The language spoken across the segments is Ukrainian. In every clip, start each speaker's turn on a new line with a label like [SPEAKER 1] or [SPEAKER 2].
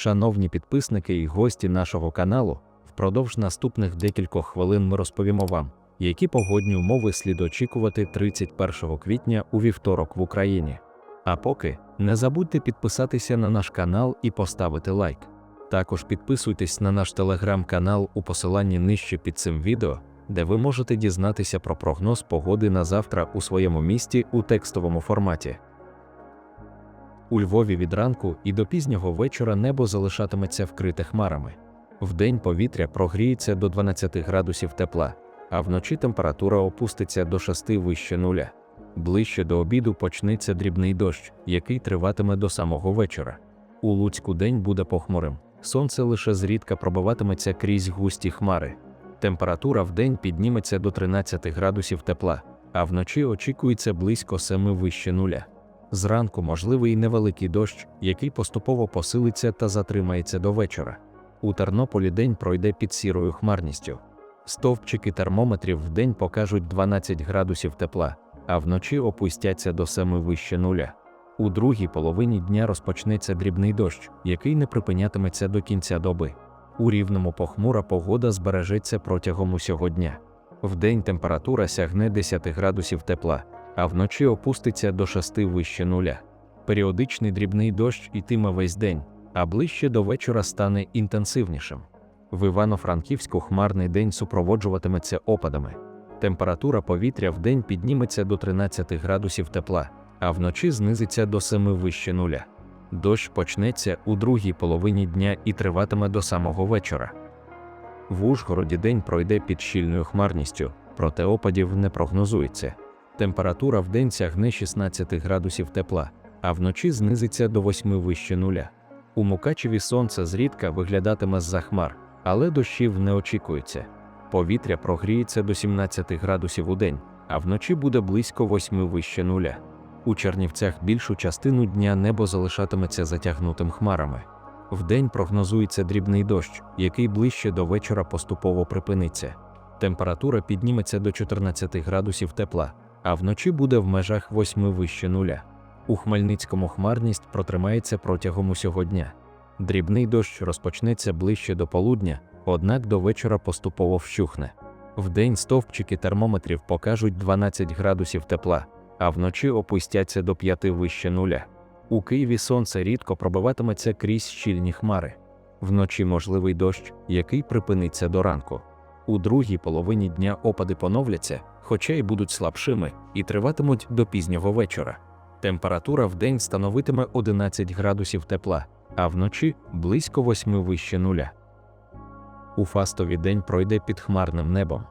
[SPEAKER 1] Шановні підписники і гості нашого каналу, впродовж наступних декількох хвилин ми розповімо вам, які погодні умови слід очікувати 31 квітня у вівторок в Україні. А поки не забудьте підписатися на наш канал і поставити лайк. Також підписуйтесь на наш телеграм-канал у посиланні нижче під цим відео, де ви можете дізнатися про прогноз погоди на завтра у своєму місті у текстовому форматі. У Львові від ранку і до пізнього вечора небо залишатиметься вкрите хмарами. Вдень повітря прогріється до 12 градусів тепла, а вночі температура опуститься до 6 вище нуля. Ближче до обіду почнеться дрібний дощ, який триватиме до самого вечора. У Луцьку день буде похмурим. Сонце лише зрідка пробиватиметься крізь густі хмари. Температура вдень підніметься до 13 градусів тепла, а вночі очікується близько 7 вище нуля. Зранку можливий невеликий дощ, який поступово посилиться та затримається до вечора. У Тернополі день пройде під сірою хмарністю. Стовпчики термометрів вдень покажуть 12 градусів тепла, а вночі опустяться до 7 вище нуля. У другій половині дня розпочнеться дрібний дощ, який не припинятиметься до кінця доби. У рівному похмура погода збережеться протягом усього дня. Вдень температура сягне 10 градусів тепла, а вночі опуститься до 6 вище нуля. Періодичний дрібний дощ ітиме весь день, а ближче до вечора стане інтенсивнішим. В Івано-Франківську хмарний день супроводжуватиметься опадами. Температура повітря вдень підніметься до 13 градусів тепла, а вночі знизиться до 7 вище нуля. Дощ почнеться у другій половині дня і триватиме до самого вечора. В Ужгороді день пройде під щільною хмарністю, проте опадів не прогнозується. Температура вдень сягне 16 градусів тепла, а вночі знизиться до 8 вище нуля. У Мукачеві сонце зрідка виглядатиме з-за хмар, але дощів не очікується. Повітря прогріється до 17 градусів у день, а вночі буде близько 8 вище нуля. У Чернівцях більшу частину дня небо залишатиметься затягнутим хмарами. Вдень прогнозується дрібний дощ, який ближче до вечора поступово припиниться. Температура підніметься до 14 градусів тепла, а вночі буде в межах 8 вище нуля. У Хмельницькому хмарність протримається протягом усього дня. Дрібний дощ розпочнеться ближче до полудня, однак до вечора поступово вщухне. Вдень стовпчики термометрів покажуть 12 градусів тепла, а вночі опустяться до 5 вище нуля. У Києві сонце рідко пробиватиметься крізь щільні хмари. Вночі можливий дощ, який припиниться до ранку. У другій половині дня опади поновляться, хоча й будуть слабшими, і триватимуть до пізнього вечора. Температура в день становитиме 11 градусів тепла, а вночі близько 8 вище нуля. У фастові день пройде під хмарним небом.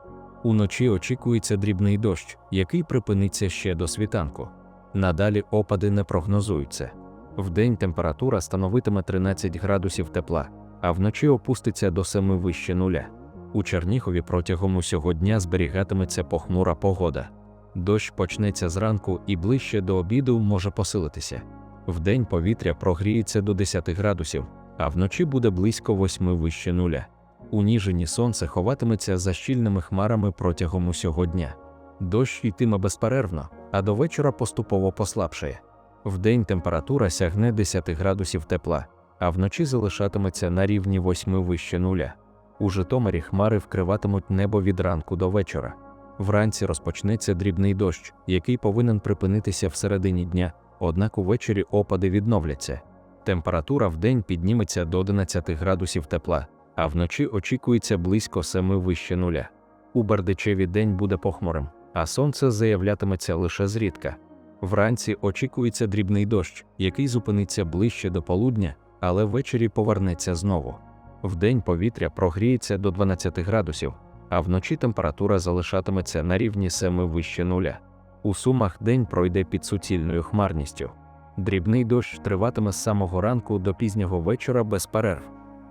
[SPEAKER 1] Уночі очікується дрібний дощ, який припиниться ще до світанку. Надалі опади не прогнозуються. Вдень температура становитиме 13 градусів тепла, а вночі опуститься до 7 вище нуля. У Чернігові протягом усього дня зберігатиметься похмура погода. Дощ почнеться зранку і ближче до обіду може посилитися. Вдень повітря прогріється до 10 градусів, а вночі буде близько 8 вище нуля. У Ніжині сонце ховатиметься за щільними хмарами протягом усього дня. Дощ йтиме безперервно, а до вечора поступово послабшає. Вдень температура сягне 10 градусів тепла, а вночі залишатиметься на рівні 8 вище нуля. У Житомирі хмари вкриватимуть небо від ранку до вечора. Вранці розпочнеться дрібний дощ, який повинен припинитися всередині дня, однак увечері опади відновляться. Температура вдень підніметься до 11 градусів тепла, а вночі очікується близько 7 вище нуля. У Бердичеві день буде похмурим, а сонце заявлятиметься лише зрідка. Вранці очікується дрібний дощ, який зупиниться ближче до полудня, але ввечері повернеться знову. Вдень повітря прогріється до 12 градусів, а вночі температура залишатиметься на рівні 7 вище нуля. У сумах день пройде під суцільною хмарністю. Дрібний дощ триватиме з самого ранку до пізнього вечора без перерв.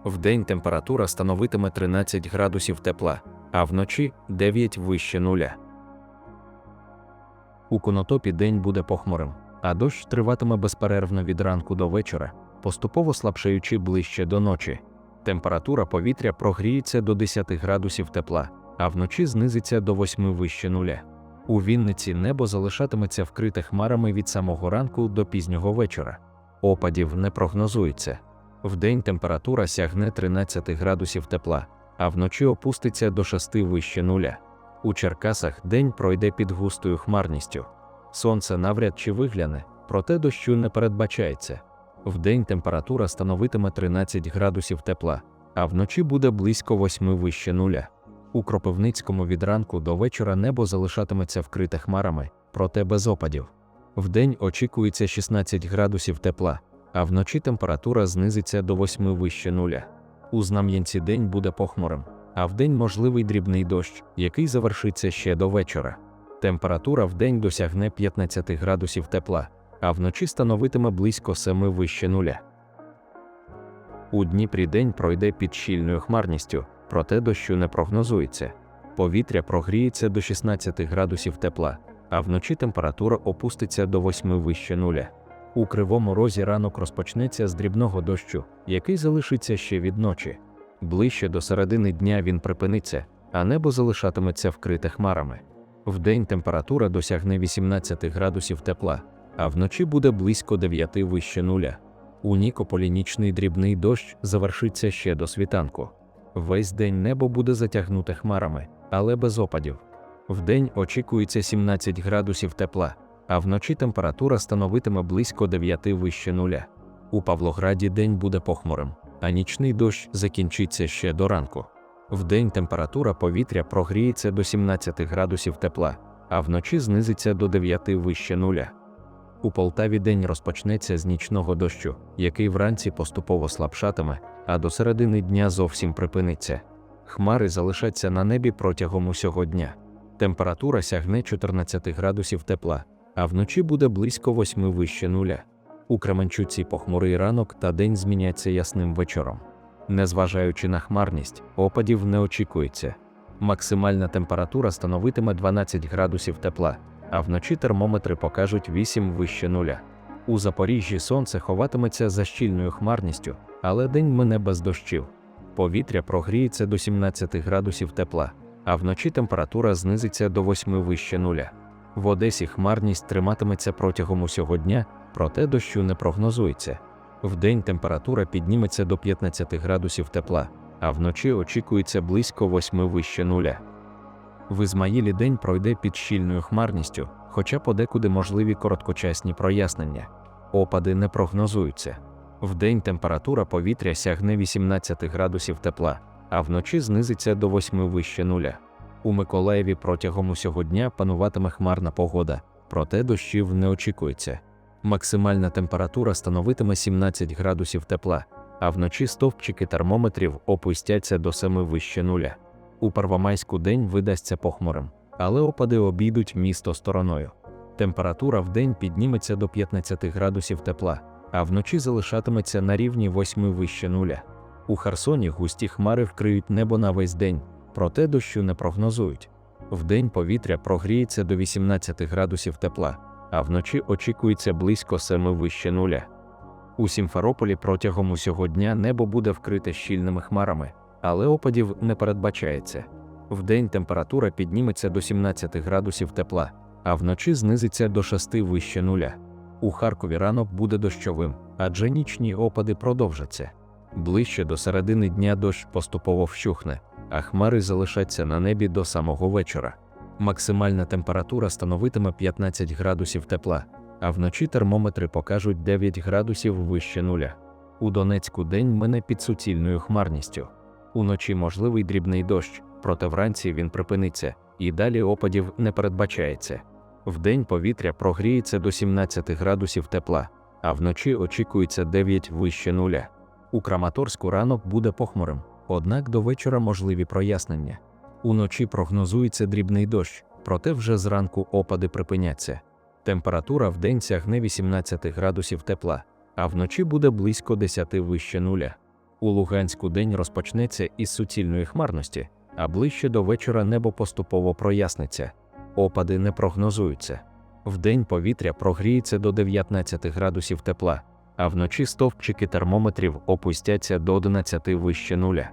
[SPEAKER 1] Вдень температура становитиме 13 градусів тепла, а вночі 9 вище нуля. У конотопі день буде похмурим, а дощ триватиме безперервно від ранку до вечора, поступово слабшаючи ближче до ночі. Температура повітря прогріється до 10 градусів тепла, а вночі знизиться до 8 вище нуля. У Вінниці небо залишатиметься вкрите хмарами від самого ранку до пізнього вечора. Опадів не прогнозується. Вдень температура сягне 13 градусів тепла, а вночі опуститься до 6 вище нуля. У Черкасах день пройде під густою хмарністю. Сонце навряд чи вигляне, проте дощу не передбачається. Вдень температура становитиме 13 градусів тепла, а вночі буде близько 8 вище нуля. У Кропивницькому від ранку до вечора небо залишатиметься вкрите хмарами, проте без опадів. Вдень очікується 16 градусів тепла, а вночі температура знизиться до 8 вище нуля. У Знам'янці день буде похмурим, а вдень можливий дрібний дощ, який завершиться ще до вечора. Температура вдень досягне 15 градусів тепла, а вночі становитиме близько 7 вище нуля. У Дніпрі день пройде під щільною хмарністю, проте дощу не прогнозується. Повітря прогріється до 16 градусів тепла, а вночі температура опуститься до 8 вище нуля. У кривому розі ранок розпочнеться з дрібного дощу, який залишиться ще від ночі. Ближче до середини дня він припиниться, а небо залишатиметься вкрите хмарами. Вдень температура досягне 18 градусів тепла, а вночі буде близько 9 вище нуля. У Нікополі нічний дрібний дощ завершиться ще до світанку. Весь день небо буде затягнуте хмарами, але без опадів. Вдень очікується 17 градусів тепла, а вночі температура становитиме близько 9 вище нуля. У Павлограді день буде похмурим, а нічний дощ закінчиться ще до ранку. Вдень температура повітря прогріється до 17 градусів тепла, а вночі знизиться до 9 вище нуля. У Полтаві день розпочнеться з нічного дощу, який вранці поступово слабшатиме, а до середини дня зовсім припиниться. Хмари залишаться на небі протягом усього дня. Температура сягне 14 градусів тепла, а вночі буде близько 8 вище нуля. У Кременчуці похмурий ранок та день зміняться ясним вечором. Незважаючи на хмарність, опадів не очікується. Максимальна температура становитиме 12 градусів тепла, а вночі термометри покажуть 8 вище нуля. У Запоріжжі сонце ховатиметься за щільною хмарністю, але день мине без дощів. Повітря прогріється до 17 градусів тепла, а вночі температура знизиться до 8 вище нуля. В Одесі хмарність триматиметься протягом усього дня, проте дощу не прогнозується. Вдень температура підніметься до 15 градусів тепла, а вночі очікується близько 8 вище нуля. В Ізмаїлі день пройде під щільною хмарністю, хоча подекуди можливі короткочасні прояснення. Опади не прогнозуються. Вдень температура повітря сягне 18 градусів тепла, а вночі знизиться до 8 вище нуля. У Миколаєві протягом усього дня пануватиме хмарна погода, проте дощів не очікується. Максимальна температура становитиме 17 градусів тепла, а вночі стовпчики термометрів опустяться до 7 вище нуля. У Первомайську день видасться похмурим, але опади обійдуть місто стороною. Температура в день підніметься до 15 градусів тепла, а вночі залишатиметься на рівні 8 вище нуля. У Херсоні густі хмари вкриють небо на весь день, проте дощу не прогнозують. Вдень повітря прогріється до 18 градусів тепла, а вночі очікується близько 7 вище нуля. У Сімферополі протягом усього дня небо буде вкрите щільними хмарами, але опадів не передбачається. Вдень температура підніметься до 17 градусів тепла, а вночі знизиться до 6 вище нуля. У Харкові ранок буде дощовим, адже нічні опади продовжаться. Ближче до середини дня дощ поступово вщухне, а хмари залишаться на небі до самого вечора. Максимальна температура становитиме 15 градусів тепла, а вночі термометри покажуть 9 градусів вище нуля. У Донецьку день мине під суцільною хмарністю. Уночі можливий дрібний дощ, проте вранці він припиниться, і далі опадів не передбачається. Вдень повітря прогріється до 17 градусів тепла, а вночі очікується 9 вище нуля. У Краматорську ранок буде похмурим, однак до вечора можливі прояснення. Уночі прогнозується дрібний дощ, проте вже зранку опади припиняться. Температура вдень сягне 18 градусів тепла, а вночі буде близько 10 вище нуля. У Луганську день розпочнеться із суцільної хмарності, а ближче до вечора небо поступово проясниться. Опади не прогнозуються. Вдень повітря прогріється до 19 градусів тепла, а вночі стовпчики термометрів опустяться до 11 вище нуля.